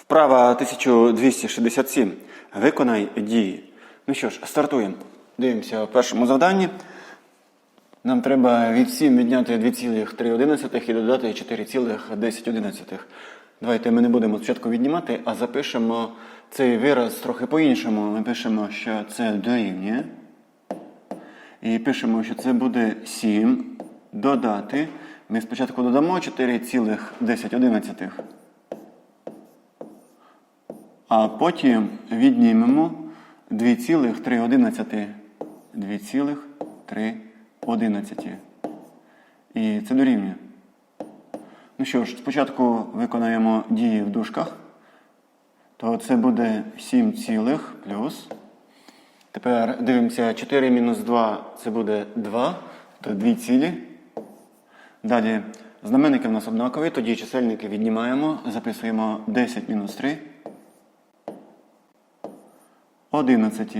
Вправа 1267. Виконай дії. Ну що ж, стартуємо. Дивимося в першому завданні. Нам треба від 7 відняти 2,3 і додати 4,10. Давайте ми не будемо спочатку віднімати, а запишемо цей вираз трохи по-іншому. Ми пишемо, що це дорівнює. І пишемо, що це буде 7 додати. Ми спочатку додамо 4,10. А потім віднімемо 2,3. 2,3. І це дорівнює. Ну що ж, спочатку виконаємо дії в дужках. То це буде 7 цілих плюс. Тепер дивимося 4 мінус 2 це буде 2, то 2 цілі. Далі знаменники в нас однакові, тоді чисельники віднімаємо, записуємо 10 мінус 3. 11.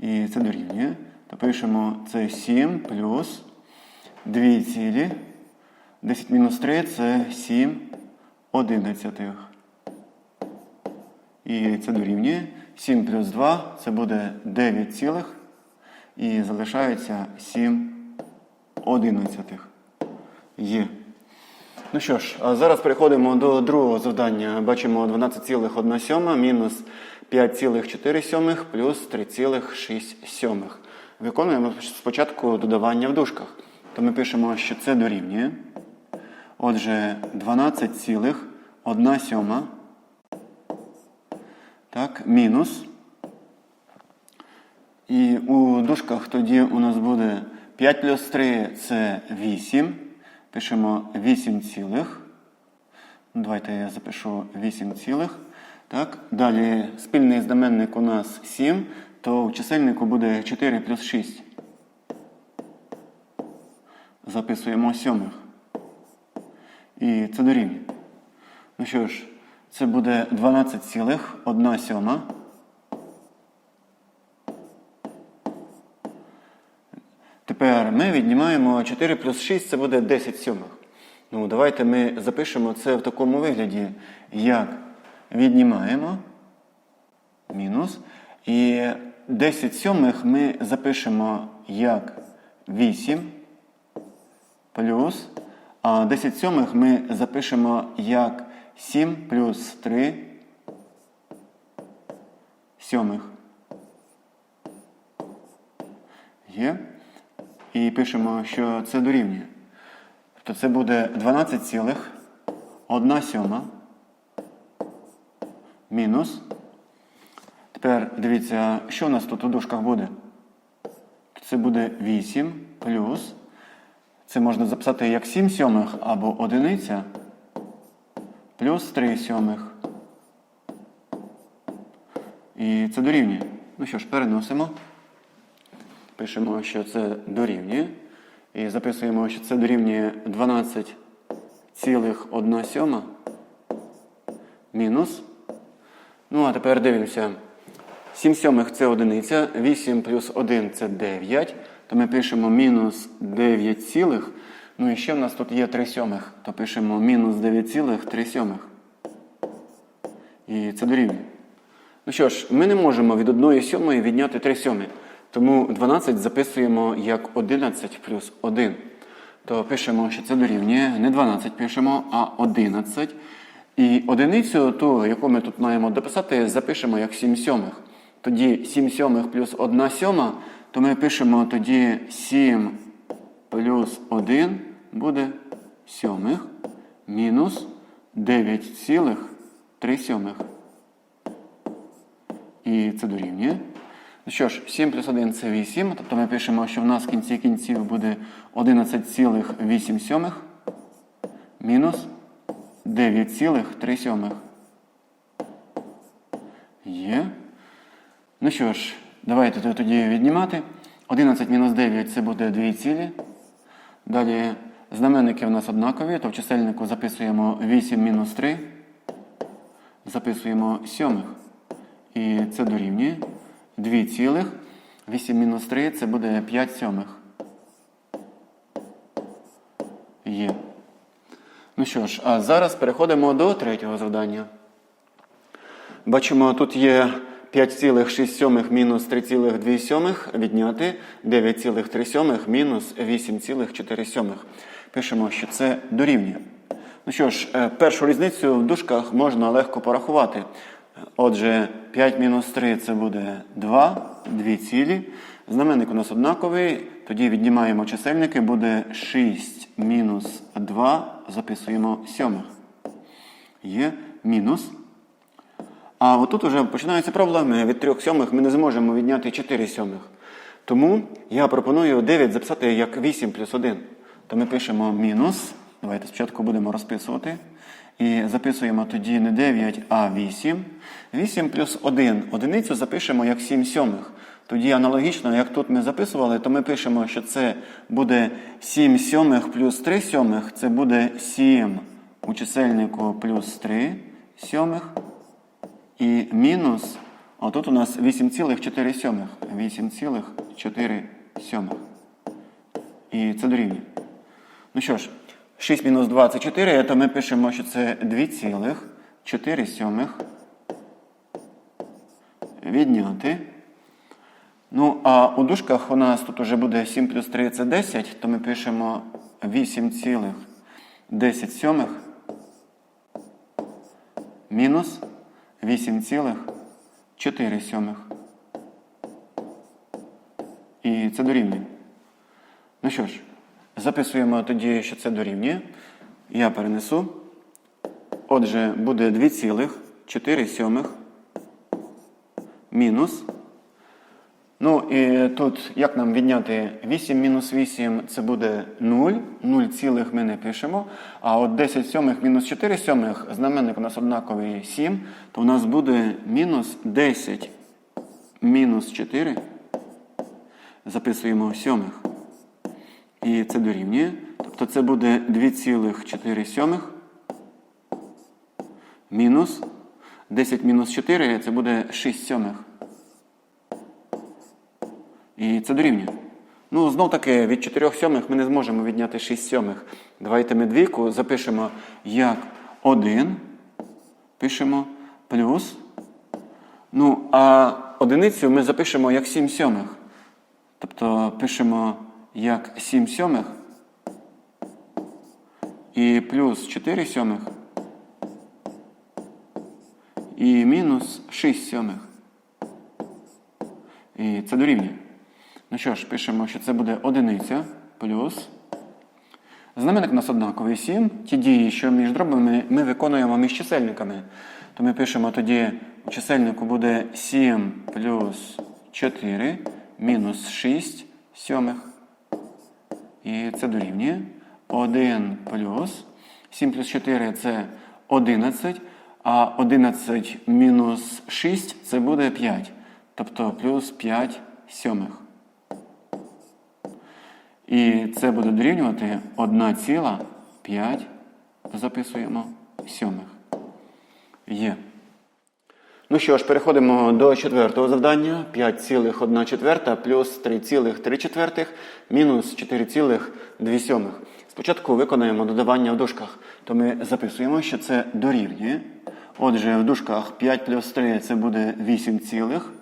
І це дорівнює. То пишемо це 7 плюс 2 цілі. 10 мінус 3 це 7 одинадцятих. І це дорівнює. 7 плюс 2 це буде 9 цілих. І залишається 7 одинадцятих. Є. Ну що ж, зараз переходимо до другого завдання. Бачимо 12,1 мінус 5,4 плюс 3,6. Виконуємо спочатку додавання в дужках. То ми пишемо, що це дорівнює. Отже, 12,1 так, мінус. І у дужках тоді у нас буде 5 плюс 3 це 8. Пишемо 8 цілих. Давайте я запишу 8 цілих. Так. Далі спільний знаменник у нас 7, то в чисельнику буде 4 плюс 6. Записуємо сьомих. І це дорівнює. Ну що ж, це буде 12 цілих, 1 сьома. Тепер ми віднімаємо 4 плюс 6, це буде 10 сьомих. Ну, давайте ми запишемо це в такому вигляді, як віднімаємо мінус. І 10 сьомих ми запишемо як 8 плюс. А 10 сьомих ми запишемо як 7 плюс 3 сьомих. Є. І пишемо, що це дорівнює. Тобто це буде 12 цілих 1 сьома мінус. Тепер дивіться, що у нас тут у дужках буде? Це буде 8 плюс. Це можна записати як 7 сьомих або одиниця плюс 3 сьомих. І це дорівнює. Ну що ж, переносимо. Пишемо, що це дорівнює. І записуємо, що це дорівнює 12,1 сьома мінус. Ну, а тепер дивимося. 7 сьомих це одиниця, 8 плюс 1 це 9. То ми пишемо мінус 9 цілих. Ну і ще в нас тут є 3 сьомих. То пишемо мінус 9 цілих 3 сьомих. І це дорівнює. Ну що ж, ми не можемо від 1 сьомої відняти 3 сьомі. Тому 12 записуємо як 11 плюс 1. То пишемо, що це дорівнює. Не 12 пишемо, а 11. І одиницю, ту, яку ми тут маємо дописати, запишемо як 7 сьомих. Тоді 7 сьомих плюс 1 сьома, то ми пишемо тоді 7 плюс 1 буде сьомих мінус 9 цілих 3 сьомих. І це дорівнює. Що ж, 7 плюс 1 це 8. Тобто ми пишемо, що в нас в кінці кінців буде 11,8 сьомих мінус 9,3 сьомих. Є. Ну що ж, давайте тоді віднімати. 11 мінус 9 це буде 2 цілі. Далі знаменники у нас однакові, то в чисельнику записуємо 8 мінус 3. Записуємо сьомих. І це дорівнює 2 цілих. 8 мінус 3 це буде 5 сьомих. Є. Ну що ж, а зараз переходимо до третього завдання. Бачимо, тут є 5,6 мінус 3,2 відняти 9,3 мінус 8,4. Пишемо, що це дорівнює. Ну що ж, е, першу різницю в дужках можна легко порахувати. Отже, 5 мінус 3 це буде 2, 2 цілі. Знаменник у нас однаковий, тоді віднімаємо чисельники, буде 6 мінус 2, записуємо сьомих. Є мінус. А отут вже починаються проблеми. Від 3 сьомих ми не зможемо відняти 4 сьомих. Тому я пропоную 9 записати як 8 плюс 1. То ми пишемо мінус. Давайте спочатку будемо розписувати. І записуємо тоді не 9, а 8. 8 плюс 1. Одиницю запишемо як 7 сьомих. Тоді аналогічно, як тут ми записували, то ми пишемо, що це буде 7 сьомих плюс 3 сьомих. Це буде 7 у чисельнику плюс 3 сьомих. І мінус, а тут у нас 8,4 сьомих. 8,4 сьомих. І це дорівнює. Ну що ж, 6 мінус 2 це 4, то ми пишемо, що це 2,4 сьомих. Відняти. Ну, а у дужках у нас тут вже буде 7 плюс 3 це 10, то ми пишемо 8,10 сьомих мінус 8,4 сьомих. І це дорівнює. Ну що ж, записуємо тоді, що це дорівнює. Я перенесу. Отже, буде 2,4 сьомих мінус. Ну і тут, як нам відняти 8 мінус 8, це буде 0. 0 цілих ми не пишемо. А от 10 сьомих мінус 4 сьомих, знаменник у нас однаковий 7, то у нас буде мінус 10 мінус 4. Записуємо сьомих. І це дорівнює. Тобто це буде 2,4 сьомих мінус 10 мінус 4, це буде 6 сьомих. І це дорівнює. Ну, знов таки, від 4 сьомих ми не зможемо відняти 6 сьомих. Давайте ми двійку запишемо як 1. Пишемо плюс. Ну, а одиницю ми запишемо як 7 сьомих. Тобто пишемо як 7 сьомих. І плюс 4 сьомих. І мінус 6 сьомих. І це дорівнює. Ну що ж, пишемо, що це буде одиниця плюс. Знаменник у нас однаковий 7. Ті дії, що між дробами ми виконуємо між чисельниками. То ми пишемо тоді, у чисельнику буде 7 плюс 4 мінус 6 сьомих. І це дорівнює. 1 плюс 7 плюс 4 це 11. А 11 мінус 6 це буде 5. Тобто плюс 5 сьомих. І це буде дорівнювати 1,5 записуємо сьомих. Є. Ну що ж, переходимо до четвертого завдання. 5,1 четверта плюс 3,3 четвертих мінус 4,2 сьомих. Спочатку виконаємо додавання в дужках. То ми записуємо, що це дорівнює. Отже, в дужках 5 плюс 3 це буде 8 цілих.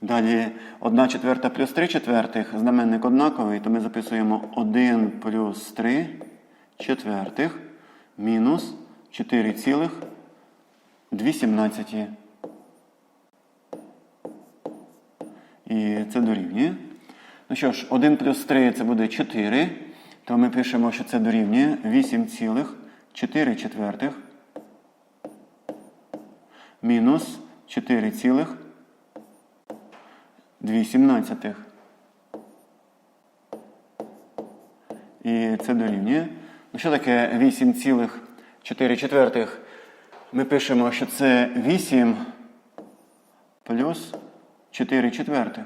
Далі 1 четверта плюс 3 четвертих, знаменник однаковий, то ми записуємо 1 плюс 3 четвертих мінус 4 цілих 2 сімнадцяті. І це дорівнює. Ну що ж, 1 плюс 3 це буде 4, то ми пишемо, що це дорівнює 8 цілих 4 четвертих мінус 4 цілих 2 сімнадцятих. І це дорівнює. Ну, що таке 8,4 четвертих? Ми пишемо, що це 8 плюс 4 четвертих.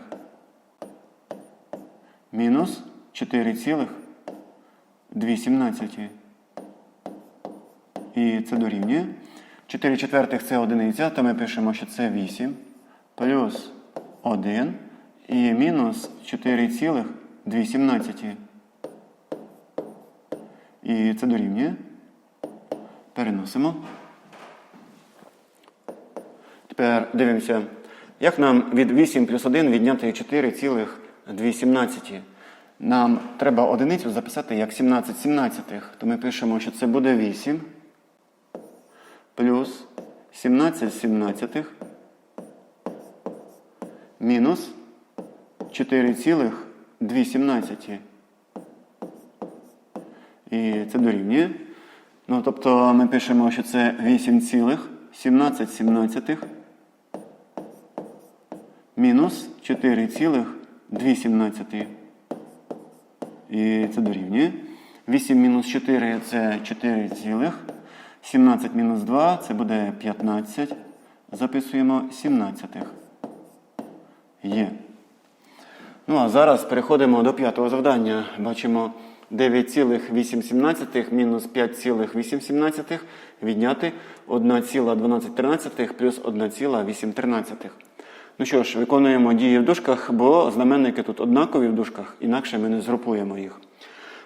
Мінус 4,2. І це дорівнює. 4 четвертих це одиниця, то ми пишемо, що це 8 плюс 1 і мінус 4,2. І це дорівнює. Переносимо. Тепер дивимося, як нам від 8 плюс 1 відняти 4,2. Нам треба одиницю записати як 17 сімнадцятих. То ми пишемо, що це буде 8 плюс 17 сімнадцятих мінус 4,2. І це дорівнює. Ну, тобто ми пишемо, що це 8,17 сімнадцятих мінус 4,2. І це дорівнює. 8 мінус 4 це 4 цілих. 17 мінус 2 це буде 15. Записуємо 17. Є. Ну а зараз переходимо до п'ятого завдання. Бачимо 9,8 мінус 5,8 відняти 1,12 плюс 1,8. Ну що ж, виконуємо дії в дужках, бо знаменники тут однакові в дужках, інакше ми не згрупуємо їх.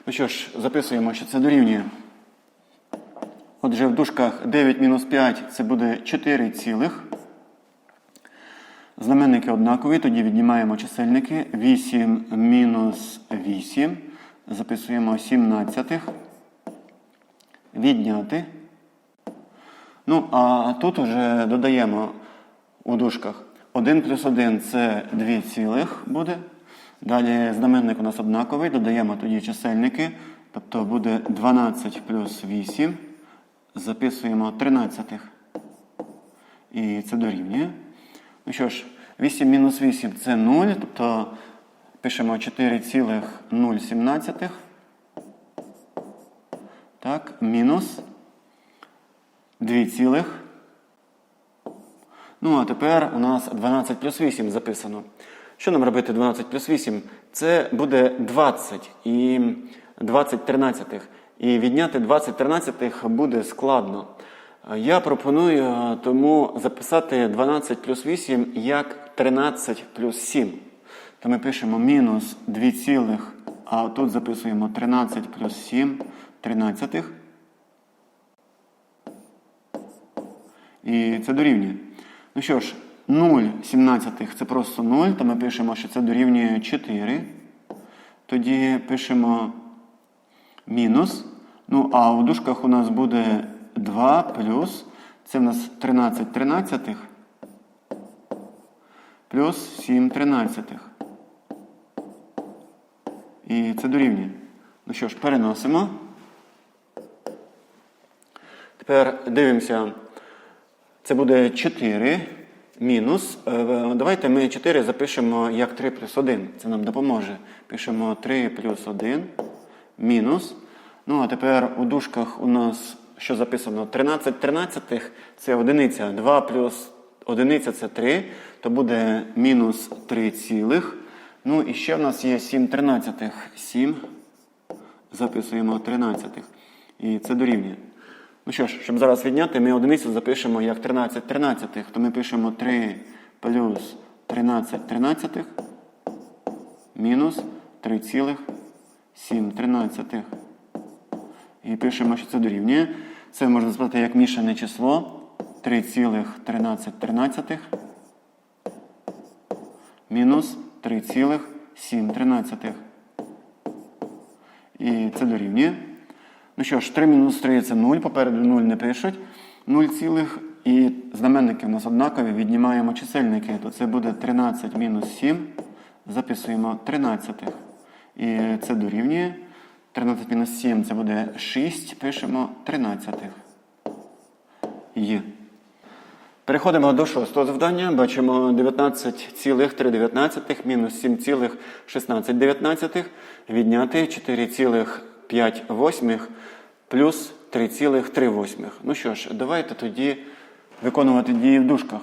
Ну що ж, записуємо, що це дорівнює. Отже, в дужках 9 мінус 5 це буде 4 цілих. Знаменники однакові, тоді віднімаємо чисельники. 8 мінус 8. Записуємо 17. Відняти. Ну, а тут вже додаємо у дужках. 1 плюс 1 це 2 цілих буде. Далі знаменник у нас однаковий, додаємо тоді чисельники. Тобто буде 12 плюс 8. Записуємо 13. І це дорівнює. Ну що ж, 8 мінус 8 це 0, тобто пишемо 4,017. Так, мінус 2 цілих. Ну, а тепер у нас 12 плюс 8 записано. Що нам робити 12 плюс 8? Це буде 20 і 20 тринадцятих. І відняти 20 тринадцятих буде складно. Я пропоную е, тому записати 12 плюс 8 як 13 плюс 7. То ми пишемо мінус 2 цілих, а тут записуємо 13 плюс 7 тринадцятих. І це дорівнює. Ну що ж, 0 сімнадцятих це просто 0, то ми пишемо, що це дорівнює 4. Тоді пишемо мінус. Ну, а в дужках у нас буде 2 плюс. Це в нас 13 тринадцятих. Плюс 7 тринадцятих. І це дорівнює. Ну що ж, переносимо. Тепер дивимося. Це буде 4 мінус. Е, Давайте ми 4 запишемо як 3 плюс 1. Це нам допоможе. Пишемо 3 плюс 1 мінус. Ну, а тепер у дужках у нас що записано? 13 тринадцятих це одиниця. 2 плюс одиниця це 3, то буде мінус 3 цілих. Ну і ще в нас є 7 тринадцятих. 7. Записуємо 13. І це дорівнює. Ну що ж, щоб зараз відняти, ми одиницю запишемо як 13 тринадцятих. То ми пишемо 3 плюс 13 тринадцятих мінус 3,7 тринадцятих. І пишемо, що це дорівнює. Це можна записати як мішане число 3,13 тринадцятих мінус 3,7 тринадцятих. І це дорівнює. Ну що ж, 3 мінус 3 це 0, попереду 0 не пишуть. 0 цілих і знаменники у нас однакові, віднімаємо чисельники, то це буде 13 мінус 7. Записуємо 13. І це дорівнює. 13 мінус 7 це буде 6, пишемо 13. Є. Переходимо до шостого завдання. Бачимо 19,3 мінус 7,16 відняти 4,5 плюс 3,3. Ну що ж, давайте тоді виконувати дії в дужках.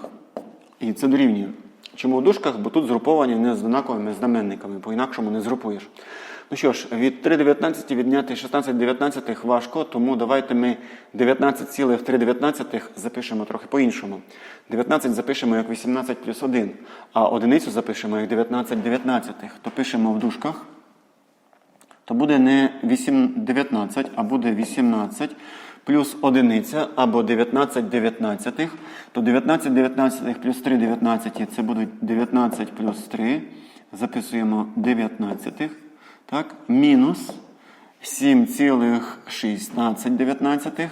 І це дорівнює. Чому в дужках? Бо тут згруповані не з однаковими знаменниками, по-інакшому не згрупуєш. Ну що ж, від 3,19 відняти 16,19 важко, тому давайте ми 19,3 запишемо трохи по-іншому. 19 запишемо як 18 плюс 1, а одиницю запишемо як 19 19. То пишемо в дужках то буде не 8, 19, а буде 18 плюс одиниця або 19 дев'ятнадцятих, то 19 дев'ятнадцятих плюс 3 дев'ятнадцяті це будуть 19 плюс 3. Записуємо 19. Так, мінус 7,16 дев'ятнадцятих.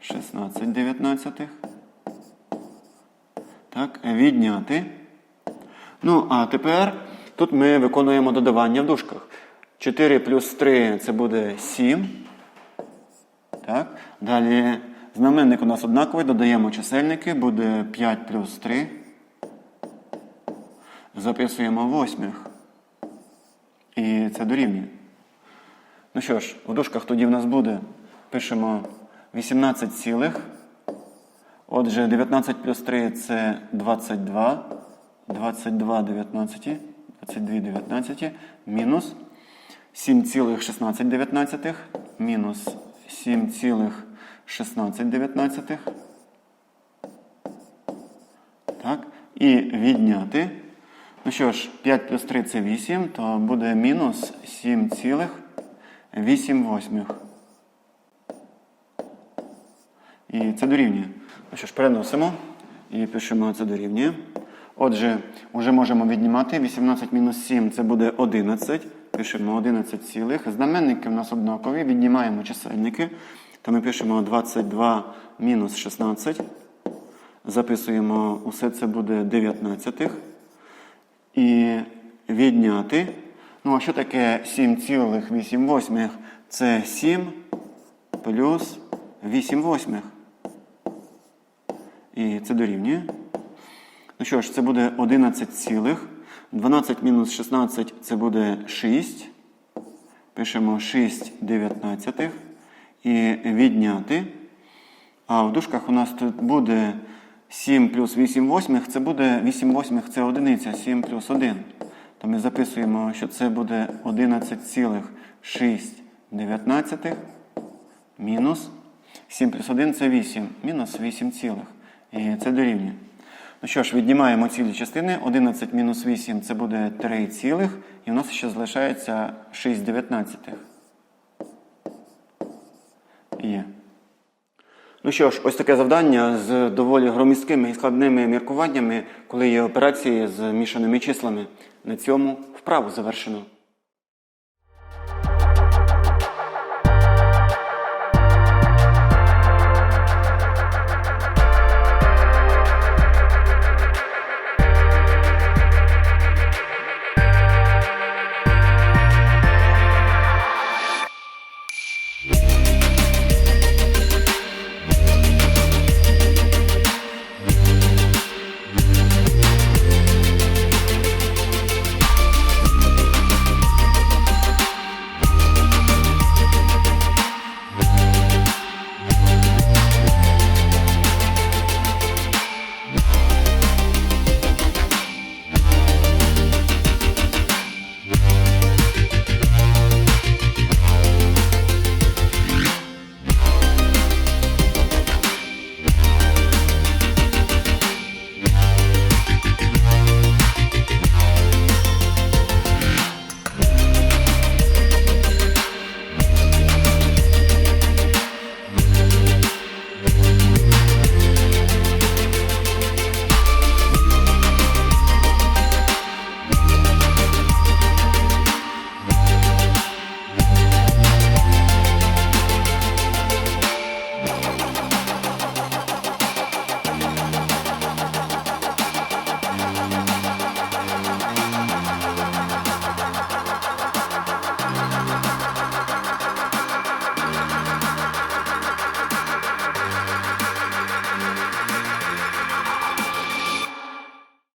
16 дев'ятнадцятих. Так, відняти. Ну, а тепер тут ми виконуємо додавання в дужках. 4 плюс 3 це буде 7. Так. Далі знаменник у нас однаковий, додаємо чисельники, буде 5 плюс 3. Записуємо восьмих. І це дорівнює. Ну що ж, в дужках тоді в нас буде, пишемо 18 цілих. Отже, 19 плюс 3 це 22. 22 19, 22 19, мінус 7,16 19, мінус 7,16 Так, і відняти. Ну що ж, 5 плюс 3 це 8, то буде мінус 7,8. І це дорівнює. Ну що ж, переносимо і пишемо це дорівнює. Отже, вже можемо віднімати 18 мінус 7 це буде 11. Пишемо 11 цілих. Знаменники в нас однакові. Віднімаємо чисельники. То ми пишемо 22 мінус 16. Записуємо, усе це буде 19. І відняти. Ну, а що таке 7,8 восьмих? Це 7 плюс 8 восьмих. І це дорівнює. Ну що ж, це буде 11 цілих. 12 мінус 16 це буде 6. Пишемо 6 дев'ятнадцятих. І відняти. А в дужках у нас тут буде 7 плюс 8 восьмих. Це буде 8 восьмих це одиниця, 7 плюс 1. То ми записуємо, що це буде 11,6 дев'ятнадцятих мінус 7 плюс 1 це 8, мінус 8 цілих. І це дорівнює. Ну що ж, віднімаємо цілі частини. 11 мінус 8 це буде 3 цілих. І в нас ще залишається 6 дев'ятнадцятих. Є. Ну що ж, ось таке завдання з доволі громісткими і складними міркуваннями, коли є операції з мішаними числами. На цьому вправу завершено.